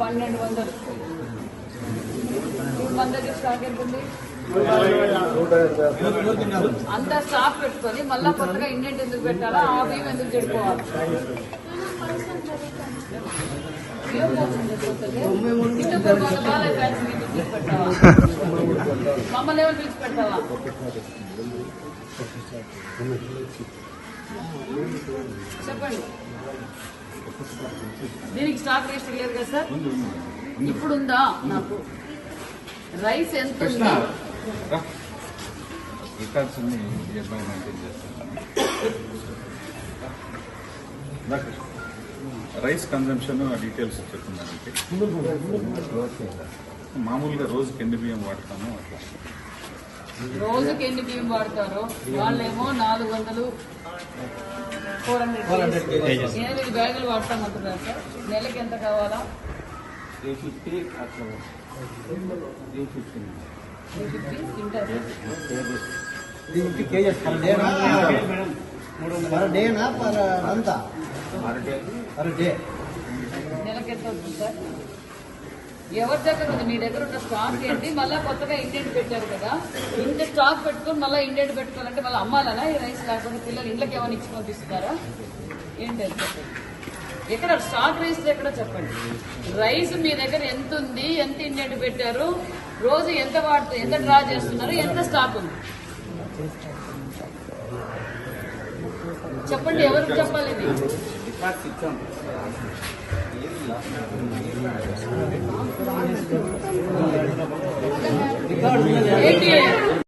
పన్నెండు వందలు. మూడు వందలు. దగ్గర స్టాక్ ఎంత ఉంది? అంతా స్టాక్ పెట్టుకొని మళ్ళా కొత్తగా ఇండెంట్ ఎందుకు పెట్టాలా? ఆ బియ్యం ఎందుకు చెడిపోవాలి? బియ్యం పెట్టావా మమ్మల్ని ఎవరు పిలిచి పెట్టావా చెప్పండి. దీనికి స్టాక్ లిస్ట్ లేదు కదా సార్? ఇప్పుడు ఉందా నాకు? రైస్ ఎంత ఉంది? రికార్డ్స్ అన్ని ఈఎంఐ మెయింటైన్ చేస్తాను రైస్ కన్జంప్షన్ డీటెయిల్స్ చెప్తున్నానంటే మామూలుగా రోజుకి ఎన్ని బియ్యం వాడతాము అట్లా. రోజుకి ఎన్ని బియ్యం వాడతారో వాళ్ళేమో నాలుగు వందలు ఫోర్ హండ్రెడ్ ఎనిమిది బ్యాగులు వాడతామంటున్నారు సార్. నెలకి ఎంత కావాలా? త్రీ ఫిఫ్టీ అట్లా. Three fifty three fifty fifty kgs per day per డేనా per అంతా? Per day. ఎవరి దగ్గర ఉంది? మీ దగ్గర ఉన్న స్టాక్ ఏంటి? మళ్ళీ కొత్తగా ఇండెంట్ పెట్టారు కదా. ఇంత స్టాక్ పెట్టుకొని మళ్ళీ ఇండెంట్ పెట్టుకోవాలంటే మళ్ళీ అమ్మాలనా? ఈ రైస్ లేకపోతే పిల్లలు ఇంట్లోకి ఏమైనా ఇచ్చి పంపిస్తున్నారా? ఏంటి ఎక్కడ స్టాక్ రైస్ ఎక్కడ చెప్పండి? రైస్ మీ దగ్గర ఎంత ఉంది? ఎంత ఇండెంట్ పెట్టారు? రోజు ఎంత వాడుతూ ఎంత డ్రా చేస్తున్నారు? ఎంత స్టాక్ ఉంది? చెప్పండి ఎవరికి చెప్పాలి ఇది?